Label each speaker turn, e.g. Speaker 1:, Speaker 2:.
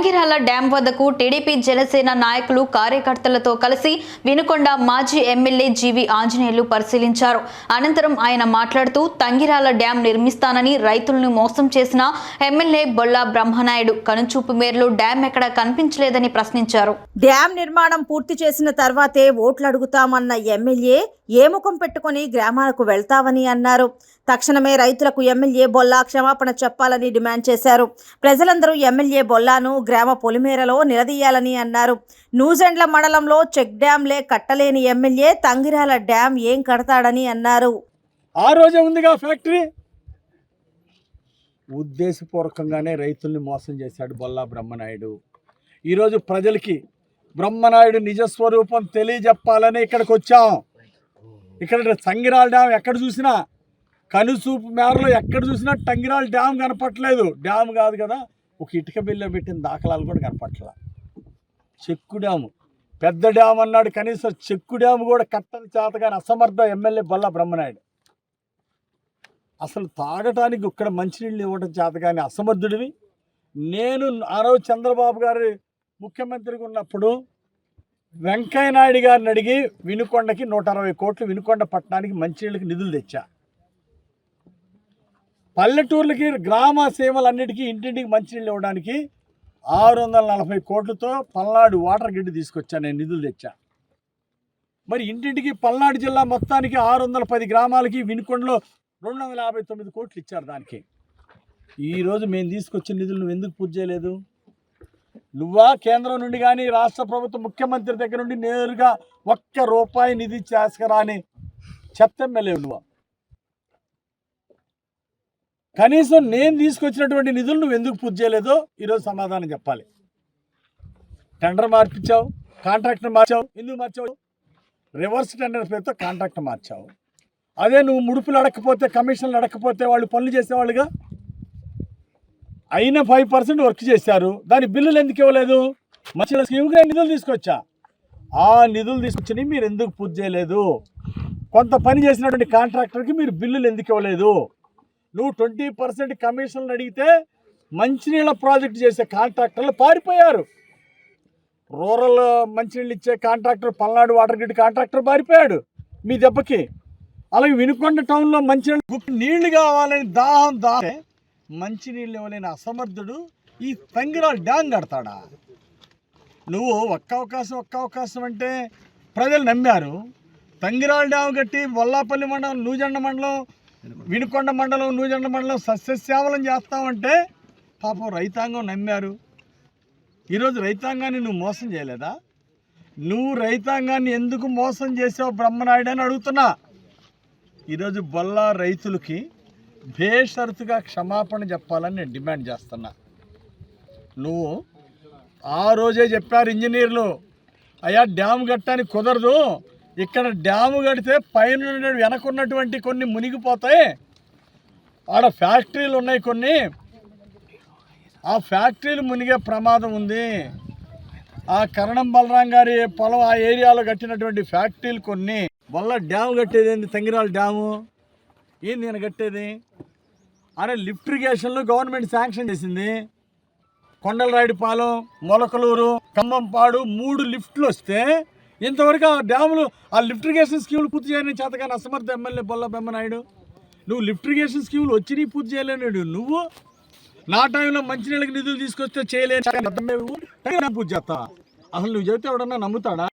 Speaker 1: Tangirala dam వద్దకు TDP Janasena నాయకులు కార్యకర్తలతో కలిసి వినుకొండ మాజీ ఎమ్మెల్యే జీవి ఆంజనేయులు పరిశీలించారు. అనంతరం ఆయన మాట్లాడుతూ తంగిరాల డ్యాం నిర్మిస్తానని రైతులను మోసం చేసిన ఎమ్మెల్యే బొల్లా బ్రహ్మనాయుడు కనుచూపు మేరలు డ్యాం ఎక్కడ కనిపించలేదని ప్రశ్నించారు.
Speaker 2: డ్యాం నిర్మాణం పూర్తి చేసిన తర్వాతే ఓట్లు అడుగుతామన్న ఎమ్మెల్యే ఏ ముఖం పెట్టుకొని గ్రామాలకు వెళ్తావని అన్నారు. తక్షణమే రైతులకు ఎమ్మెల్యే బొల్లా క్షమాపణ చెప్పాలని డిమాండ్ చేశారు. ప్రజలందరూ ఎమ్మెల్యే బొల్లాను గ్రామ పొలిమేరలో నిలదీయాలని అన్నారు. నూజెండ్ల మండలంలో చెక్ డ్యాంలే కట్టలేని ఎమ్మెల్యే తంగిరాల డ్యాం ఏం కడతాడని అన్నారు.
Speaker 3: ఆ రోజే ఉందిగా ఫ్యాక్టరీ? ఉద్దేశపూర్వకంగానే రైతుల్ని మోసం చేశాడు బొల్లా బ్రహ్మనాయుడు. ఈరోజు ప్రజలకి బ్రహ్మనాయుడు నిజస్వరూపం తెలియజెప్పాలని ఇక్కడికి వచ్చాం. ఇక్కడ తంగిరాల డ్యామ్ ఎక్కడ చూసినా కనుసూపు మేరలో ఎక్కడ చూసినా టంగిరాల డ్యామ్ కనపట్లేదు డ్యామ్ కాదు కదా ఒక ఇటుక బిల్ల పెట్టిన దాఖలాలు కూడా కనపట్ల చెక్కు డ్యాము. పెద్ద డ్యామ్ అన్నాడు కనీసం చెక్కు డ్యాము కూడా కట్టని చేతగాని అసమర్థ ఎమ్మెల్యే బొల్ల బ్రహ్మనాయుడు. అసలు తాగటానికి ఇక్కడ మంచినీళ్ళు ఇవ్వడం చేత కానీ అసమర్థుడివి. నేను ఆ రోజు చంద్రబాబు గారు ముఖ్యమంత్రిగా ఉన్నప్పుడు వెంకయ్య నాయుడు గారిని అడిగి వినుకొండకి నూట అరవై కోట్లు వినుకొండ పట్టణానికి మంచినీళ్ళకి నిధులు తెచ్చా. పల్లెటూర్లకి గ్రామ సీమలన్నిటికీ ఇంటింటికి మంచినీళ్ళు ఇవ్వడానికి ఆరు వందల నలభై కోట్లతో పల్నాడు వాటర్ గ్రిడ్ తీసుకొచ్చాను నేను నిధులు తెచ్చా. మరి ఇంటింటికి పల్నాడు జిల్లా మొత్తానికి ఆరు వందల పది గ్రామాలకి వినుకొండలో రెండు వందల యాభై తొమ్మిది కోట్లు ఇచ్చారు దానికి. ఈరోజు మేము తీసుకొచ్చిన నిధులు నువ్వు ఎందుకు పూజ చేయలేదు? నువ్వా కేంద్రం నుండి కానీ రాష్ట్ర ప్రభుత్వం ముఖ్యమంత్రి దగ్గర నుండి నేరుగా ఒక్క రూపాయి నిధి చేసుకురా అని చెప్తే ఎమ్మెల్యే నువ్వు. కనీసం నేను తీసుకొచ్చినటువంటి నిధులు నువ్వు ఎందుకు పూర్తి చేయలేదో ఈరోజు సమాధానం చెప్పాలి. టెండర్ మార్పించావు కాంట్రాక్టర్ మార్చావు ఎందుకు మార్చావు? రివర్స్ టెండర్ పేరుతో కాంట్రాక్టర్ మార్చావు. అదే నువ్వు ముడుపులు అడగకపోతే కమిషన్లు అడగకపోతే వాళ్ళు పనులు చేసేవాళ్ళుగా? అయిన ఫైవ్ పర్సెంట్ వర్క్ చేశారు. దాని బిల్లులు ఎందుకు ఇవ్వలేదు? మంచి స్కీమ్గా నిధులు తీసుకొచ్చా? ఆ నిధులు తీసుకొచ్చినవి మీరు ఎందుకు పూర్తి చేయలేదు? కొంత పని చేసినటువంటి కాంట్రాక్టర్కి మీరు బిల్లులు ఎందుకు ఇవ్వలేదు? నువ్వు ట్వంటీ పర్సెంట్ కమిషన్లు అడిగితే మంచినీళ్ళ ప్రాజెక్ట్ చేసే కాంట్రాక్టర్లు పారిపోయారు. రూరల్ మంచినీళ్ళు ఇచ్చే contractor Palnadu water grid contractor పారిపోయాడు మీ దెబ్బకి. అలాగే వినుకొండ టౌన్లో మంచినీళ్ళు నీళ్ళు కావాలని దాహం దాహే మంచినీళ్ళు ఇవ్వలేని అసమర్థుడు ఈ తంగిరాలు డ్యాం కడతాడా? నువ్వు ఒక్క అవకాశం ఒక్క అవకాశం అంటే ప్రజలు నమ్మారు. తంగిరాల డ్యాం కట్టి వల్లాపల్లి మండలం నూజెండ మండలం వినుకొండ మండలం నూజెండ మండలం సస్యశ్యామలం చేస్తామంటే పాపం రైతాంగం నమ్మారు. ఈరోజు రైతాంగాన్ని నువ్వు మోసం చేయలేదా? నువ్వు రైతాంగాన్ని ఎందుకు మోసం చేసావు బ్రహ్మనాయుడు అని అడుగుతున్నా. ఈరోజు బొల్లా రైతులకి బేషరతుగా క్షమాపణ చెప్పాలని నేను డిమాండ్ చేస్తున్నా. నువ్వు ఆ రోజే చెప్పారు ఇంజనీర్లు అయ్యా డ్యామ్ కట్టడానికి కుదరదు. ఇక్కడ డ్యాము కడితే పైన వెనకున్నటువంటి కొన్ని మునిగిపోతాయి. ఆడ ఫ్యాక్టరీలు ఉన్నాయి కొన్ని. ఆ ఫ్యాక్టరీలు మునిగే ప్రమాదం ఉంది. ఆ కరణం బలరాం గారి పొలం ఆ ఏరియాలో కట్టినటువంటి ఫ్యాక్టరీలు కొన్ని. వల్ల డ్యామ్ కట్టేది ఏంది? తంగిరాల డ్యాము. ఏంది నేను కట్టేది? అరే లిఫ్ట్ ఇరిగేషన్లు గవర్నమెంట్ శాంక్షన్ చేసింది. కొండలరాయుడిపాలెం మొలకలూరు ఖమ్మంపాడు మూడు లిఫ్ట్లు వస్తే ఇంతవరకు ఆ డ్యాములు ఆ లిఫ్ట్ ఇరిగేషన్ స్కీములు పూర్తి చేయని చేతగాని అసమర్థ ఎమ్మెల్యే బొల్ల బెమ్మనాయుడు. నువ్వు లిఫ్ట్ ఇరిగేషన్ స్కీములు వచ్చినాయి పూర్తి చేయలేనాడు నువ్వు నా టైంలో మంచినీళ్ళకి నిధులు తీసుకొస్తే చేయలేని పూర్తి చేస్తా. అసలు నువ్వు చెబితే ఎవడన్నా నమ్ముతాడా?